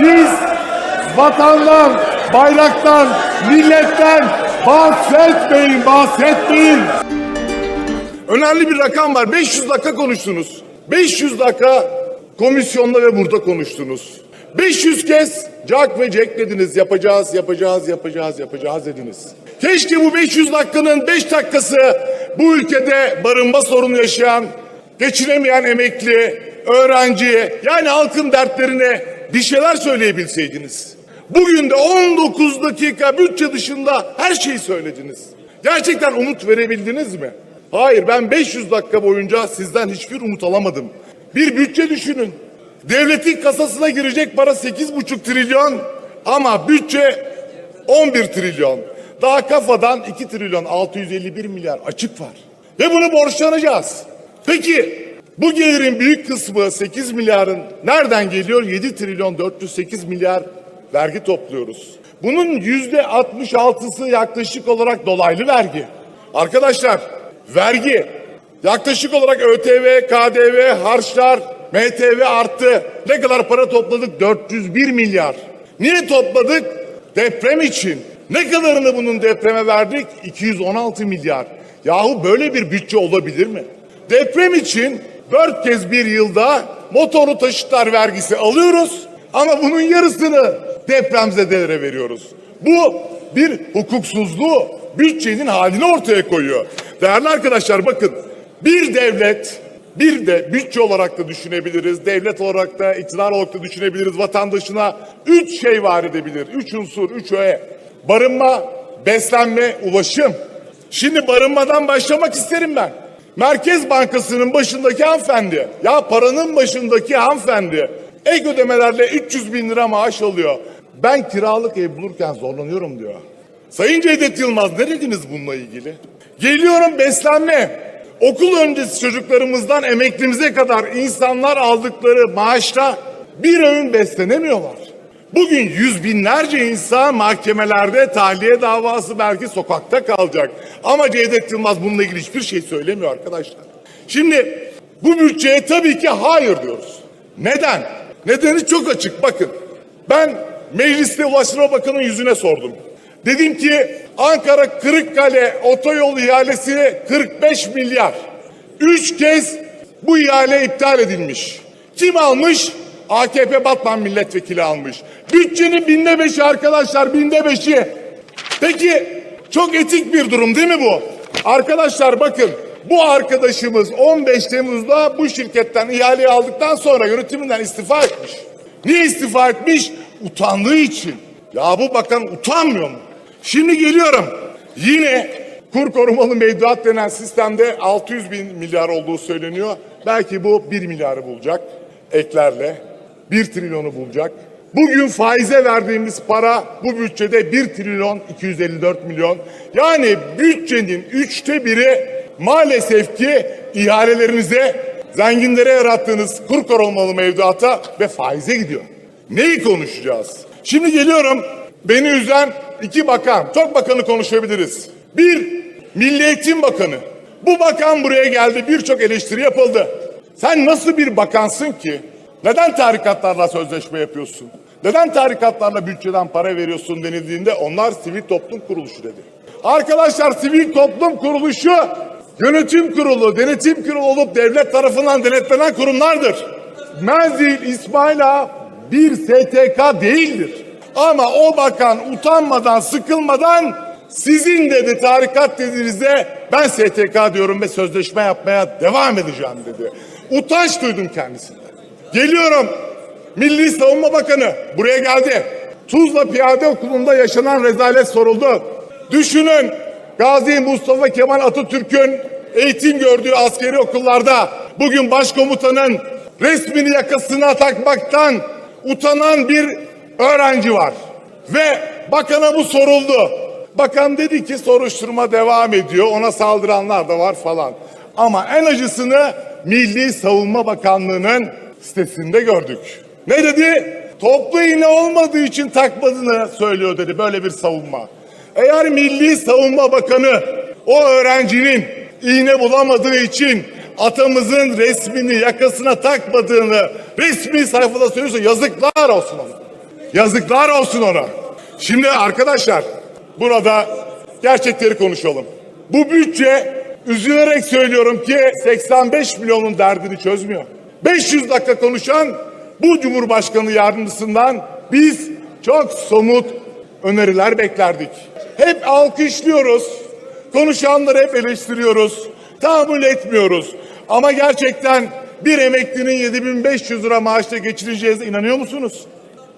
Siz vatandan, bayraktan, milletten bahsetmeyin, bahsetmeyin. Önemli bir rakam var. 500 dakika konuştunuz. 500 dakika komisyonda ve burada konuştunuz. 500 kez Jack ve Jack dediniz. Yapacağız, yapacağız, yapacağız, yapacağız dediniz. Keşke bu 500 dakikanın 5 dakikası bu ülkede barınma sorunu yaşayan, geçinemeyen emekli, öğrenci yani halkın dertlerine bir şeyler söyleyebilseydiniz. Bugün de 19 dakika bütçe dışında her şeyi söylediniz. Gerçekten umut verebildiniz mi? Hayır ben 500 dakika boyunca sizden hiçbir umut alamadım. Bir bütçe düşünün. Devletin kasasına girecek para 8,5 trilyon ama bütçe 11 trilyon. Daha kafadan 2 trilyon 651 milyar açık var. Ve bunu borçlanacağız. Peki bu gelirin büyük kısmı 8 milyarın nereden geliyor? 7 trilyon 408 milyar vergi topluyoruz. Bunun yüzde 66'sı yaklaşık olarak dolaylı vergi. Arkadaşlar vergi yaklaşık olarak ÖTV, KDV, harçlar, MTV arttı. Ne kadar para topladık? 401 milyar. Niye topladık? Deprem için. Ne kadarını bunun depreme verdik? 216 milyar. Yahu böyle bir bütçe olabilir mi? Deprem için dört kez bir yılda motorlu taşıtlar vergisi alıyoruz ama bunun yarısını depremzedelere veriyoruz. Bu bir hukuksuzluğu bütçenin halini ortaya koyuyor. Değerli arkadaşlar bakın bir devlet bir de bütçe olarak da düşünebiliriz, devlet olarak da, iktidar olarak da düşünebiliriz. Vatandaşına üç şey vaat edebilir, üç unsur, üç öğe. Barınma, beslenme, ulaşım. Şimdi barınmadan başlamak isterim ben. Merkez Bankası'nın başındaki hanımefendi, ya paranın başındaki hanımefendi ek ödemelerle 300 bin lira maaş alıyor. Ben kiralık ev bulurken zorlanıyorum diyor. Sayın Cevdet Yılmaz ne dediniz bununla ilgili? Geliyorum beslenme. Okul öncesi çocuklarımızdan emeklimize kadar insanlar aldıkları maaşla bir öğün beslenemiyorlar. Bugün yüz binlerce insan mahkemelerde tahliye davası belki sokakta kalacak. Ama Cevdet Yılmaz bununla ilgili hiçbir şey söylemiyor arkadaşlar. Şimdi bu bütçeye tabii ki hayır diyoruz. Neden? Nedeni çok açık bakın. Ben mecliste Ulaştırma Bakanı'nın yüzüne sordum. Dedim ki Ankara Kırıkkale otoyol ihalesi 45 milyar. Üç kez bu ihale iptal edilmiş. Kim almış? AKP Batman milletvekili almış. Bütçenin binde beşi arkadaşlar binde beşi. Peki çok etik bir durum değil mi bu? Arkadaşlar bakın bu arkadaşımız 15 Temmuz'da bu şirketten ihaleyi aldıktan sonra yönetiminden istifa etmiş. Niye istifa etmiş? Utandığı için. Ya bu bakan utanmıyor mu? Şimdi geliyorum. Yine kur korumalı mevduat denen sistemde 600 bin milyar olduğu söyleniyor. Belki bu 1 milyarı bulacak eklerle. 1 trilyonu bulacak. Bugün faize verdiğimiz para bu bütçede 1 trilyon 254 milyon. Yani bütçenin üçte biri maalesef ki ihalelerinize, zenginlere yarattığınız kur korumalı mevduata ve faize gidiyor. Neyi konuşacağız? Şimdi geliyorum beni üzen iki bakan, çok bakanı konuşabiliriz. Bir, Milli Eğitim Bakanı. Bu bakan buraya geldi, birçok eleştiri yapıldı. Sen nasıl bir bakansın ki? Neden tarikatlarla sözleşme yapıyorsun? Neden tarikatlarla bütçeden para veriyorsun denildiğinde onlar sivil toplum kuruluşu dedi. Arkadaşlar sivil toplum kuruluşu yönetim kurulu, denetim kurulu olup devlet tarafından denetlenen kurumlardır. Menzil İsmail Ağa bir STK değildir. Ama o bakan utanmadan, sıkılmadan sizin dedi tarikat dediğinizde ben STK diyorum ve sözleşme yapmaya devam edeceğim dedi. Utanç duydum kendisinden. Geliyorum. Milli Savunma Bakanı buraya geldi. Tuzla Piyade Okulu'nda yaşanan rezalet soruldu. Düşünün Gazi Mustafa Kemal Atatürk'ün eğitim gördüğü askeri okullarda bugün başkomutanın resmini yakasına takmaktan utanan bir öğrenci var. Ve bakana bu soruldu. Bakan dedi ki soruşturma devam ediyor. Ona saldıranlar da var falan. Ama en acısını Milli Savunma Bakanlığı'nın sitesinde gördük. Ne dedi? Toplu iğne olmadığı için takmadığını söylüyor dedi böyle bir savunma. Eğer Milli Savunma Bakanı o öğrencinin iğne bulamadığı için atamızın resmini yakasına takmadığını resmi sayfada söylüyorsa yazıklar olsun ona. Yazıklar olsun ona. Şimdi arkadaşlar burada gerçekleri konuşalım. Bu bütçe üzülerek söylüyorum ki 85 milyonun derdini çözmüyor. 500 dakika konuşan bu Cumhurbaşkanı yardımcısından biz çok somut öneriler beklerdik. Hep alkışlıyoruz. Konuşanları hep eleştiriyoruz. Tahammül etmiyoruz. Ama gerçekten bir emeklinin 7500 lira maaşla geçireceğiz inanıyor musunuz?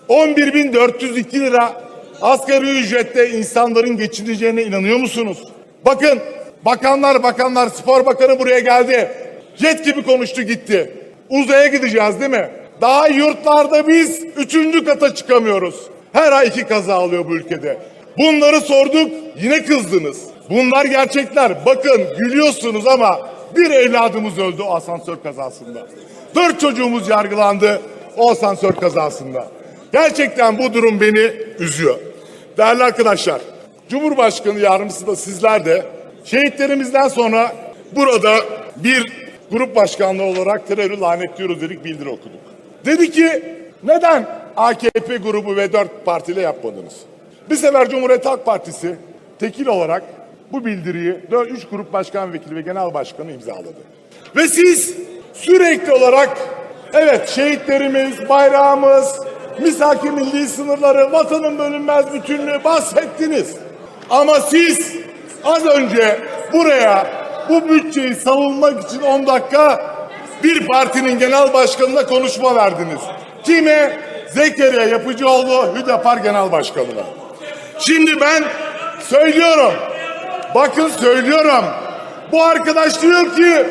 11.402 lira asgari ücrette insanların geçineceğine inanıyor musunuz? Bakın bakanlar bakanlar spor bakanı buraya geldi. Jet gibi konuştu gitti. Uzaya gideceğiz değil mi? Daha yurtlarda biz üçüncü kata çıkamıyoruz. Her ay iki kaza oluyor bu ülkede. Bunları sorduk yine kızdınız. Bunlar gerçekler. Bakın gülüyorsunuz ama bir evladımız öldü o asansör kazasında. Dört çocuğumuz yargılandı o asansör kazasında. Gerçekten bu durum beni üzüyor. Değerli arkadaşlar, Cumhurbaşkanı yardımcısı da sizler de şehitlerimizden sonra burada bir grup başkanlığı olarak terörü lanetliyoruz dedik bildiri okuduk. Dedi ki neden AKP grubu ve dört partiyle yapmadınız? Bir sefer Cumhuriyet Halk Partisi tekil olarak bu bildiriyi 4 3 grup başkan vekili ve genel başkanı imzaladı. Ve siz sürekli olarak evet şehitlerimiz, bayrağımız, misaki milli sınırları, vatanın bölünmez bütünlüğü bahsettiniz. Ama siz az önce buraya bu bütçeyi savunmak için 10 dakika bir partinin genel başkanına konuşma verdiniz. Kime? Zekeriya Yapıcıoğlu Hüdapar Genel Başkanı'na. Şimdi ben söylüyorum. Bakın söylüyorum. Bu arkadaş diyor ki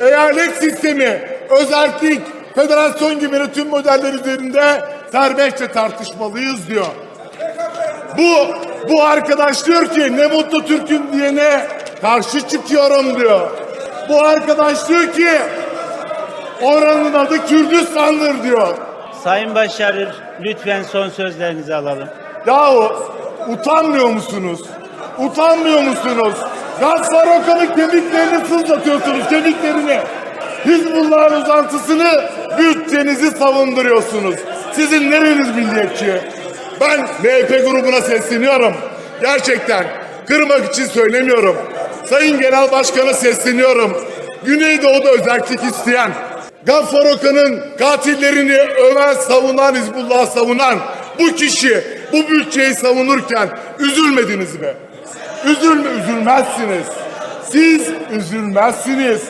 eyalet sistemi, özellik, federasyon gibi tüm modeller üzerinde serbestçe tartışmalıyız diyor. Bu bu arkadaş diyor ki ne mutlu Türk'üm diyene karşı çıkıyorum diyor. Bu arkadaş diyor ki oranın adı Kürdistan'dır diyor. Sayın Başarır lütfen son sözlerinizi alalım. Yahu utanmıyor musunuz? Utanmıyor musunuz? Gaspar Okan'ın kemiklerini sızlatıyorsunuz kemiklerini. Hizbullah'ın uzantısını bütçenizi savunduruyorsunuz. Sizin nereniz milliyetçi? Ben MHP grubuna sesleniyorum. Gerçekten kırmak için söylemiyorum. Sayın Genel Başkan'a sesleniyorum. Güneydoğu'da özellik isteyen, Gaffar Okan'ın katillerini öven, savunan, Hizbullah savunan bu kişi bu bütçeyi savunurken üzülmediniz mi? Üzülme, üzülmezsiniz. Siz üzülmezsiniz.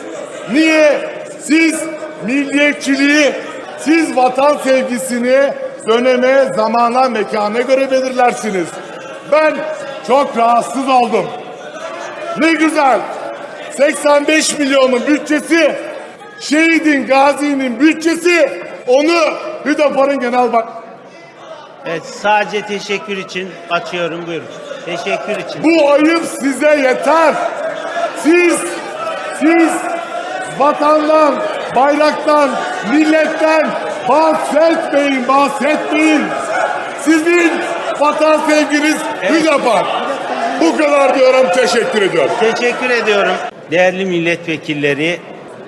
Niye? Siz milliyetçiliği, siz vatan sevgisini döneme, zamana, mekana göre belirlersiniz. Ben çok rahatsız oldum. Ne güzel. 85 milyonun bütçesi, şehidin, gazinin bütçesi, onu Hüdapar'ın genel bak. Evet sadece teşekkür için açıyorum buyurun. Teşekkür için. Bu ayıp size yeter. Siz, siz vatandan, bayraktan, milletten bahsetmeyin, bahsetmeyin. Sizin vatan sevginiz Hüdapar. Bu kadar diyorum, teşekkür ediyorum. Teşekkür ediyorum. Değerli milletvekilleri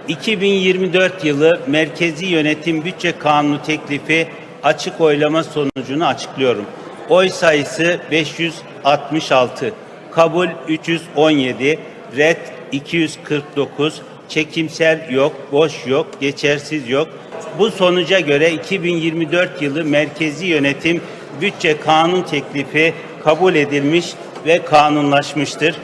2024 yılı Merkezi Yönetim Bütçe Kanunu teklifi açık oylama sonucunu açıklıyorum. Oy sayısı 566, kabul 317, red 249, çekimsel yok, boş yok, geçersiz yok. Bu sonuca göre 2024 yılı Merkezi Yönetim Bütçe Kanun teklifi kabul edilmiş ve kanunlaşmıştır.